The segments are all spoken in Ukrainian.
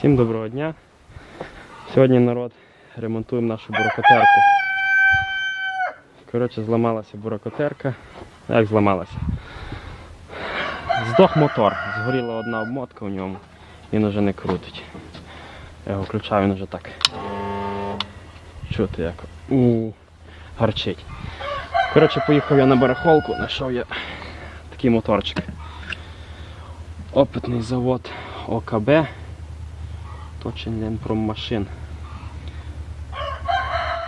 Всім доброго дня. Сьогодні народ ремонтуємо нашу бурокотерку. Коротше, зламалася бурокотерка. Як зламалася? Здох мотор. Згоріла одна обмотка в ньому. Він уже не крутить. Я його включаю, він вже так. Чути як. у гарчить. Коротше, поїхав я на барахолку, знайшов я такий моторчик. Опитний завод ОКБ. Точен промашин.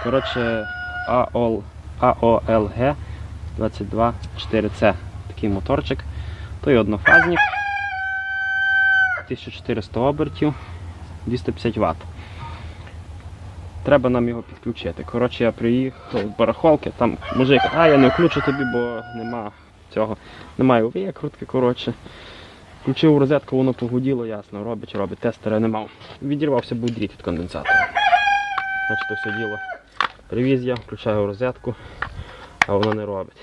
Коротше, АОЛ, АОЛГ 224C. Такий моторчик. Той однофазник. 1400 обертів, 250 Вт. Треба нам його підключити. Коротше, я приїхав з барахолки, там мужик, а я не включу тобі, бо нема цього. Немає викрутки, коротше. Включив розетку, воно погуділо, ясно, робить, робить, тестера не мав. Відірвався був дріт від конденсатора. Значить, то все діло. Привіз я, включаю розетку, а воно не робить.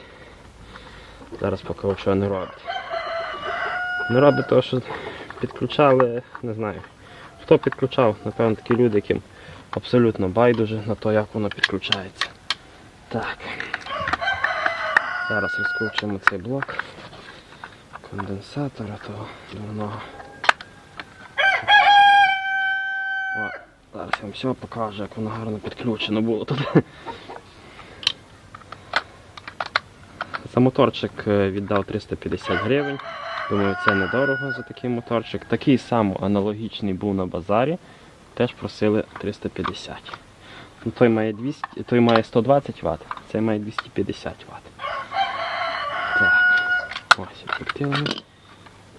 Зараз покажу, що не робить. Не робить того, що підключали, не знаю. Хто підключав, напевно, такі люди, яким абсолютно байдуже на те, як воно підключається. Так. Зараз розкручуємо цей блок конденсатора того дурного. О, зараз я вам все покажу, як воно гарно підключено було тут. За моторчик е, віддав 350 гривень. Думаю, це недорого за такий моторчик. Такий самий аналогічний був на базарі. Теж просили 350. Ну, той має 200, той має 120 Вт, цей має 250 Вт. Так. Ось ефективно.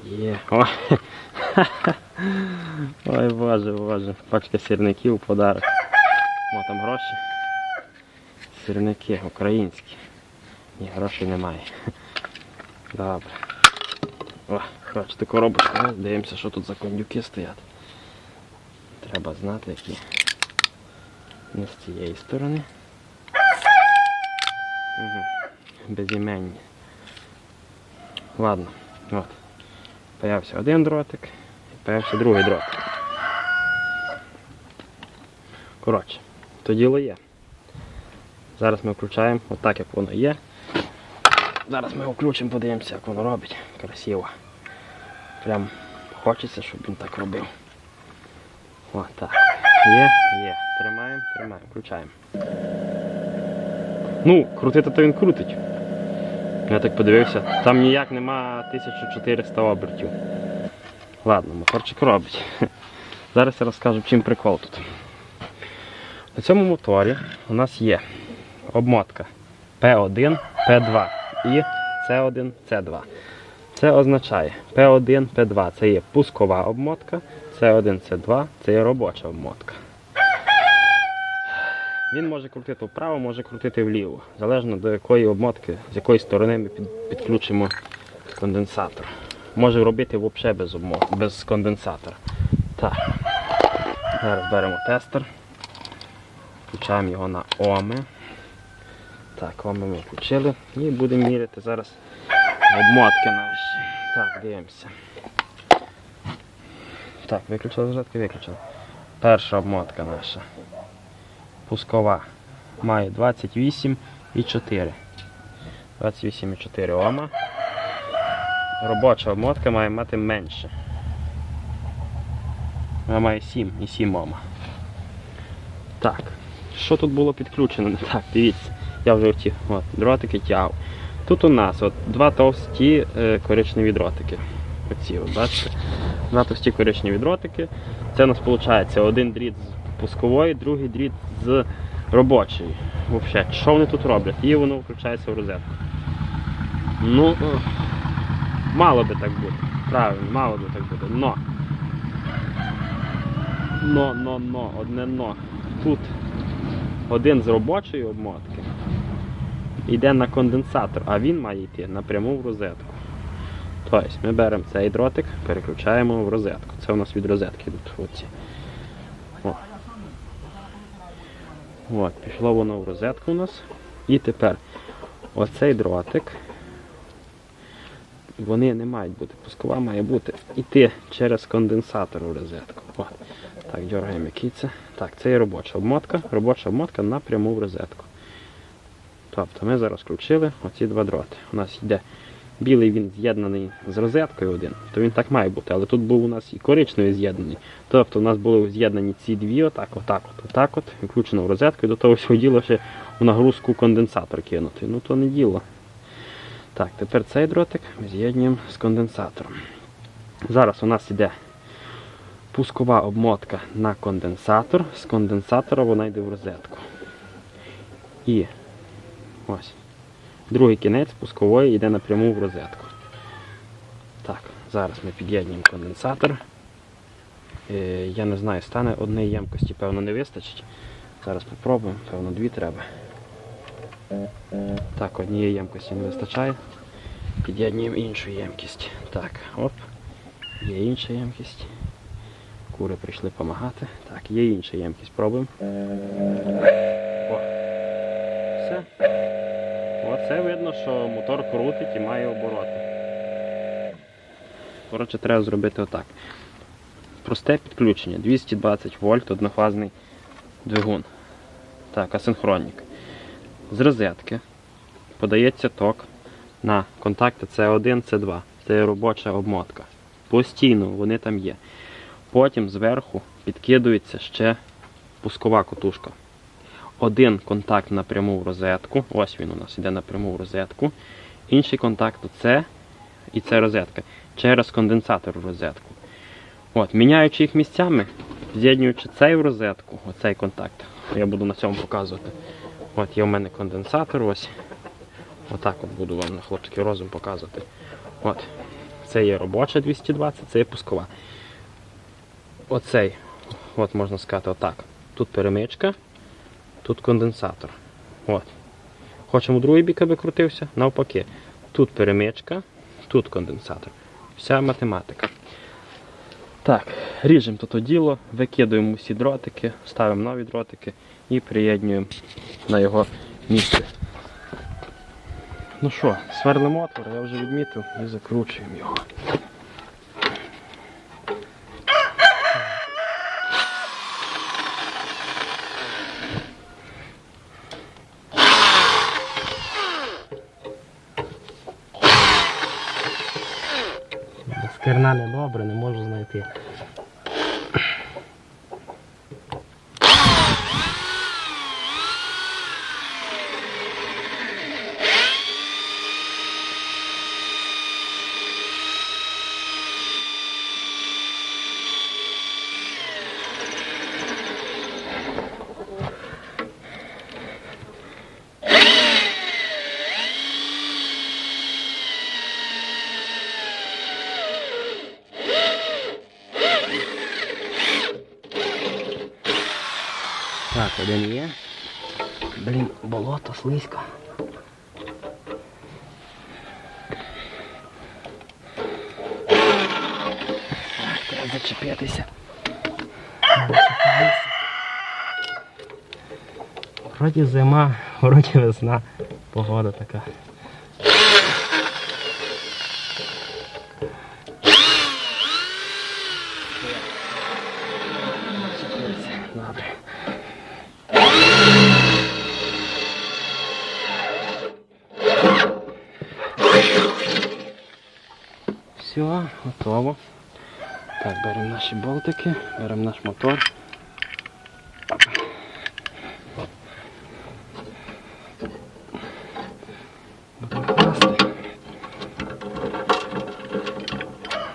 Є. О. Ой боже, боже. Пачка сірників, подарок. О, там гроші. Сірники українські. Ні, грошей немає. Добре. О, бачите, коробочку. Ну, Дивимося, що тут за кондюки стоять. Треба знати, які. Не з цієї сторони. Угу. Безіменні. Ладно, от. Появився один дротик і появився другий дротик. Коротше, то діло є. Зараз ми включаємо отак, як воно є. Зараз ми його включимо, подивимося, як воно робить. Красиво. Прям хочеться, щоб він так робив. О, так. Є, є. Тримаємо, тримаємо, включаємо. Ну, крутити то він крутить. Я так подивився, там ніяк нема 1400 обертів. Ладно, моторчик робить. Зараз я розкажу, чим прикол тут. На цьому моторі у нас є обмотка P1, P2 і C1, C2. Це означає P1, P2 це є пускова обмотка, C1, C2 це є робоча обмотка. Він може крутити вправо, може крутити вліво, залежно до якої обмотки, з якої сторони ми підключимо конденсатор. Може робити взагалі без обмотки, без конденсатора. Так. Зараз беремо тестер. Включаємо його на Оми. Так, Оми ми включили. І будемо міряти зараз обмотки наші. Так, дивимося. Так, виключили розетки, виключили. Перша обмотка наша пускова має 28,4. 28,4 Ома. Робоча обмотка має мати менше. Вона має 7,7 Ома. Так. Що тут було підключено? Так, дивіться. Я вже ті от, дротики тягав. Тут у нас от, два товсті е, коричневі дротики. Оці, от, бачите? Два товсті коричневі дротики. Це у нас виходить один дріт з пускової, другий дріт з робочої. Взагалі, що вони тут роблять? І воно включається в розетку. Ну, е, мало би так бути. Правильно, мало би так бути. Но. Но, но, но, одне но. Тут один з робочої обмотки йде на конденсатор, а він має йти напряму в розетку. Тобто ми беремо цей дротик, переключаємо в розетку. Це у нас від розетки йдуть оці. О. От, пішло воно в розетку у нас. І тепер оцей дротик. Вони не мають бути. Пускова має бути йти через конденсатор у розетку. От. Так, дергаємо який це. Так, це є робоча обмотка. Робоча обмотка напряму в розетку. Тобто ми зараз включили оці два дроти. У нас йде білий він з'єднаний з розеткою один, то він так має бути. Але тут був у нас і коричневий з'єднаний. Тобто у нас були з'єднані ці дві, отак, отак, от, отак, от, включено в розетку, і до того всього діло ще у нагрузку конденсатор кинути. Ну то не діло. Так, тепер цей дротик ми з'єднуємо з конденсатором. Зараз у нас йде пускова обмотка на конденсатор. З конденсатора вона йде в розетку. І ось. Другий кінець пускової йде напряму в розетку. Так, зараз ми під'єднуємо конденсатор. Е, я не знаю, стане однієї ємкості, певно, не вистачить. Зараз спробуємо, певно, дві треба. Так, однієї ємкості не вистачає. Під'єднуємо іншу ємкість. Так, оп. Є інша ємкість. Кури прийшли допомагати. Так, є інша ємкість. Пробуємо. О. Все. Оце видно, що мотор крутить і має обороти. Коротше, треба зробити отак. Просте підключення. 220 вольт, однофазний двигун. Так, асинхронник. З розетки подається ток на контакти С1, С2. Це робоча обмотка. Постійно вони там є. Потім зверху підкидується ще пускова котушка. Один контакт напряму в розетку. Ось він у нас йде напряму в розетку. Інший контакт це і це розетка. Через конденсатор в розетку. От, міняючи їх місцями, з'єднуючи цей в розетку, оцей контакт. Я буду на цьому показувати. От є у мене конденсатор ось. Отак от буду вам на хлопський розум показувати. От. Це є робоча 220, це є пускова. Оцей, от можна сказати, отак. Тут перемичка, тут конденсатор. От. Хочемо другий бік, аби крутився, навпаки. Тут перемичка, тут конденсатор. Вся математика. Так, ріжемо тут діло, викидуємо всі дротики, ставимо нові дротики і приєднуємо на його місце. Ну що, сверлимо отвор, я вже відмітив і закручуємо його. Без не добре, не можу знайти. Так, один є. Блін, болото, слизько. Треба зачепитися. Вроді зима, вроді весна. Погода така. Готово. Так, беремо наші болтики, беремо наш мотор.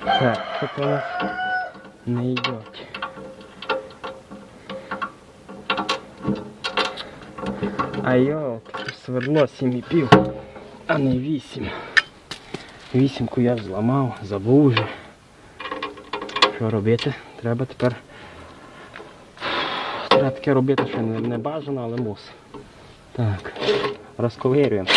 Так, що у нас не йде. А йо, сверло 7,5, а не 8. Вісімку я зламав, забув вже. Що робити? Треба тепер. Треба таке робити, що не, не бажано, але мус. Так, розковирюємо.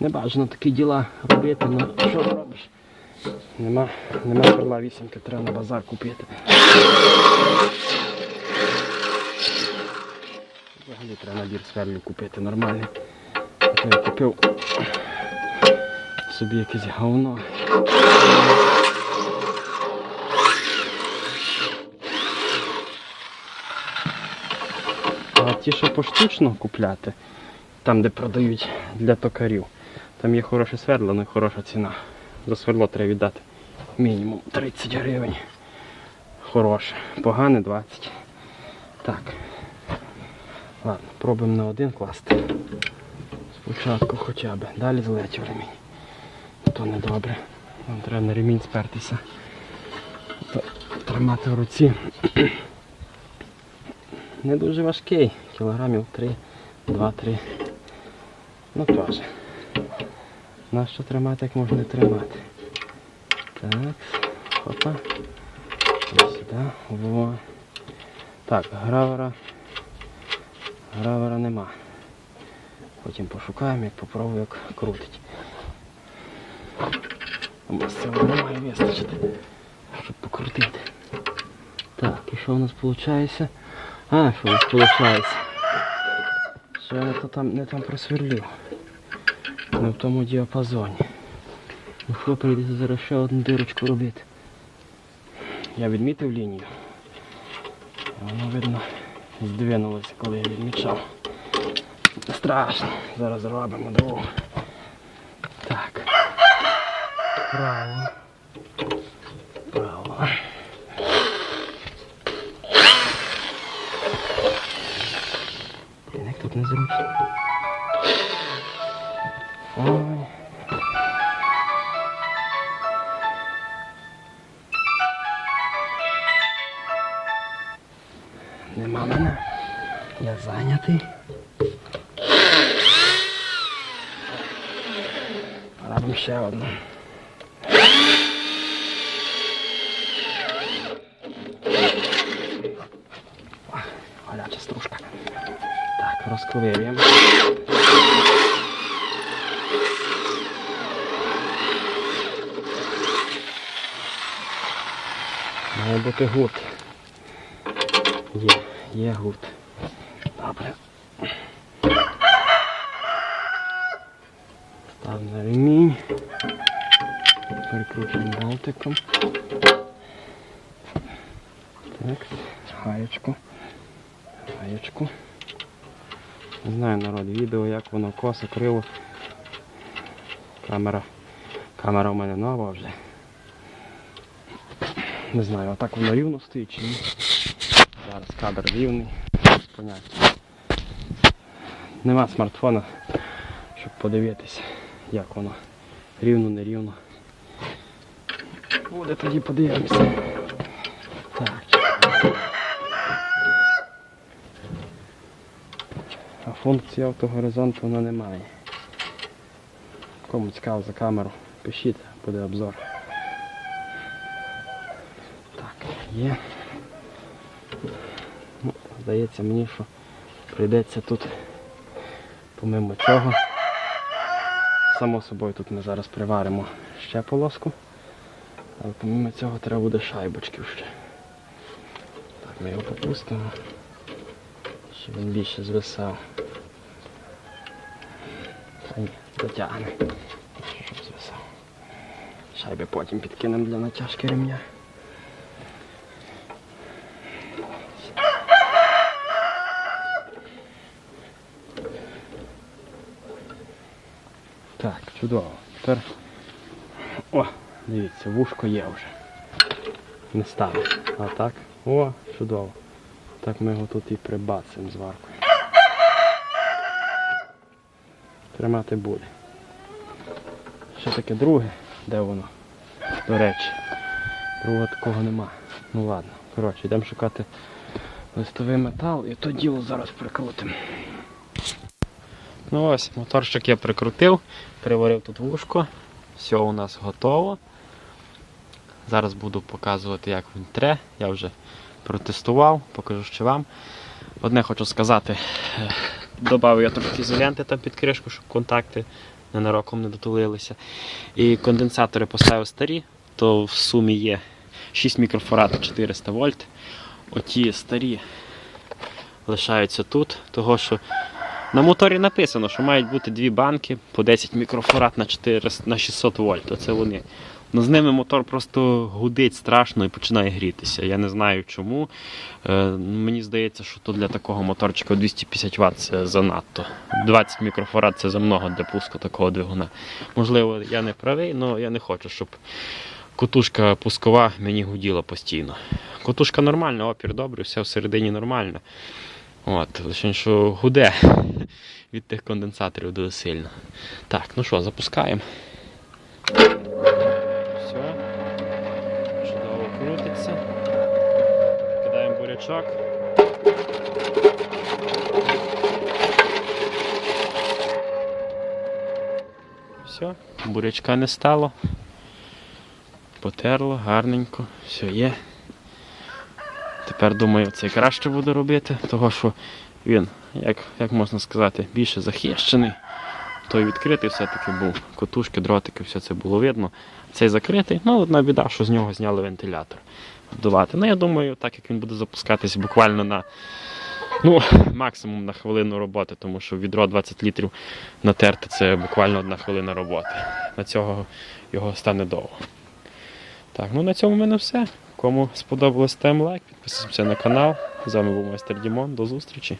Не бажано такі діла робити, але що зробиш? Нема, нема перла вісімки, треба на базар купити. Взагалі треба набір сверлів купити нормальний. Я купив собі якесь говно. А ті, що поштучно купляти, там де продають для токарів, там є хороше свердло, і хороша ціна. За сверло треба віддати мінімум 30 гривень. Хороше. Погане 20. Так. Ладно, пробуємо на один класти. Спочатку хоча б. Далі злетів ремінь. То не добре. Треба на ремінь спертися. Тримати в руці. Не дуже важкий. Кілограмів 3, 2-3. Ну теж. Нащо тримати, як можна тримати? Так. Ось сюди. Во. Так, гравера. Гравера нема. Потім пошукаємо, як попробую, як крутить. Масива не має вистачити, щоб покрутити. Так, і що у нас виходить? А, що у нас виходить? Що я не, то там, не там просверлив. Не в тому діапазоні. Ну прийдеться зараз ще одну дирочку робити. Я відмітив лінію. Воно видно здвинулося, коли я відмічав. Страшно. Зараз зробимо другу. Так. Право. Право. Як тут незручно. Нема мене. Я зайнятий. Робимо ще одну. Гаряча стружка. Так, розковирюємо. Має бути гуд. Є, є гуд. Добре. Став на ремінь. Прикручуємо болтиком. Так, гаєчку. Гаєчку. Не знаю народ, відео, як воно косо, криво. Камера. Камера у мене нова вже. Не знаю, отак воно рівно стоїть чи ні. Зараз кадр рівний. без Поняття. Нема смартфона, щоб подивитися, як воно. Рівно, не рівно. Буде тоді подивимося. Так. А функції автогоризонту вона немає. Кому цікаво за камеру, пишіть, буде обзор. Так, є. Здається мені, що прийдеться тут помимо цього. Само собою тут ми зараз приваримо ще полоску. Але помимо цього треба буде шайбочків ще. Так, ми його попустимо, щоб він більше звисав. А ні, дотягне. Щоб звисав. Шайби потім підкинемо для натяжки ремня. Так, чудово. Тепер. О, дивіться, вушко є вже. Не ставить. А так. О, чудово. Так ми його тут і прибацаємо з варкою. Тримати буде. Ще таке друге, де воно? До речі. Другого такого нема. Ну ладно. Коротше, йдемо шукати листовий метал і то діло зараз прикрутимо. Ну ось, моторчик я прикрутив, приварив тут вушко. Все у нас готово. Зараз буду показувати, як він тре. Я вже протестував, покажу ще вам. Одне хочу сказати, додав я трохи ізоленти там під кришку, щоб контакти ненароком не дотулилися. І конденсатори поставив старі, то в сумі є 6 мікрофарад 400 вольт. Оті старі лишаються тут, того що на моторі написано, що мають бути дві банки по 10 мікрофарад на 4, на 600 вольт. Оце вони. Ну, з ними мотор просто гудить страшно і починає грітися. Я не знаю чому. Е, мені здається, що то для такого моторчика 250 Вт це занадто. 20 мікрофарад це замного для пуску такого двигуна. Можливо, я не правий, але я не хочу, щоб котушка пускова мені гуділа постійно. Котушка нормальна, опір добрий, все всередині нормально. От, лише що гуде від тих конденсаторів дуже сильно. Так, ну що, запускаємо. Все. Чудово крутиться. Кидаємо бурячок. Все, бурячка не стало. Потерло, гарненько, все є. Тепер думаю, це краще буду робити, того що він, як, як можна сказати, більше захищений. Той відкритий все-таки був. Котушки, дротики, все це було видно. Цей закритий, ну одна біда, що з нього зняли вентилятор. Вдувати. Ну я думаю, так як він буде запускатись буквально на ну, максимум на хвилину роботи, тому що відро 20 літрів натерти це буквально одна хвилина роботи. На цього його стане довго. Так, ну на цьому в мене все. Кому сподобалось, ставимо лайк, підписуємося на канал. З вами був майстер Дімон. До зустрічі.